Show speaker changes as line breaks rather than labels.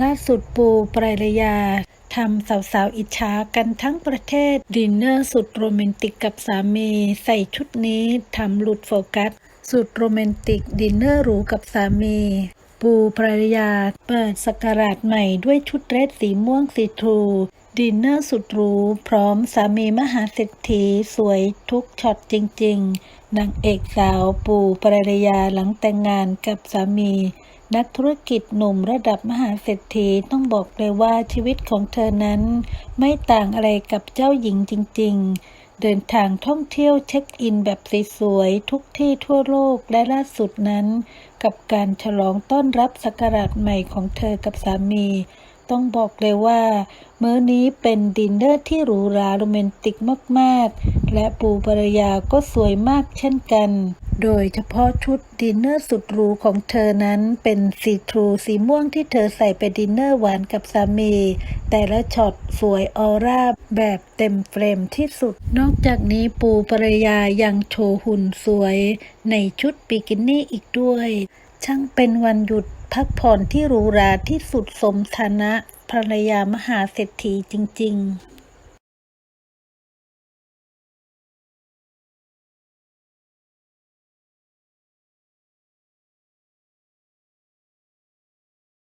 ล่าสุดปูปรายยาทำสาวๆอิจฉากันทั้งประเทศดินเนอร์สุดโรแมนติกกับสามี ใส่ชุดนี้ทำหลุดโฟกัส สุดโรแมนติกดินเนอร์หรูกับสามี ปูปรายาเปิดสกราชใหม่ด้วยชุดเรสสีม่วงสีทรู ดินเนอร์สุดหรูพร้อมสามีมหาเศรษฐีสวยทุกช็อตจริง ๆนางเอกสาวปูปรายาหลังแต่งงานกับสามี นักธุรกิจหนุ่มระดับมหาเศรษฐีต้องบอกเลยว่าชีวิตของเธอนั้น ไม่ต่างอะไรกับเจ้าหญิงจริง ๆ เดินทางท่องเที่ยวเช็คอินแบบสวยๆทุกที่ทั่วโลกและล่าสุดนั้น กับการฉลองต้อนรับศักราชใหม่ของเธอกับสามี ต้องบอกเลยว่า มื้อนี้เป็นดินเนอร์ที่หรูหราโรแมนติกมากๆ และปูปรายาก็สวยมากเช่นกัน โดยเฉพาะชุดดินเนอร์สุดหรูของเธอนั้นเป็นสีทรูสีม่วงที่เธอใส่ไปดินเนอร์หวานกับสามี แต่ละช็อตสวยออร่าแบบเต็มเฟรมที่สุด นอกจากนี้ปูปรายายังโชว์หุ่นสวย ในชุดบิกินี่อีกด้วย ช่างเป็นวันหยุดพักผ่อนที่หรูหราที่สุดสมฐานะภรรยามหาเศรษฐีจริง ๆ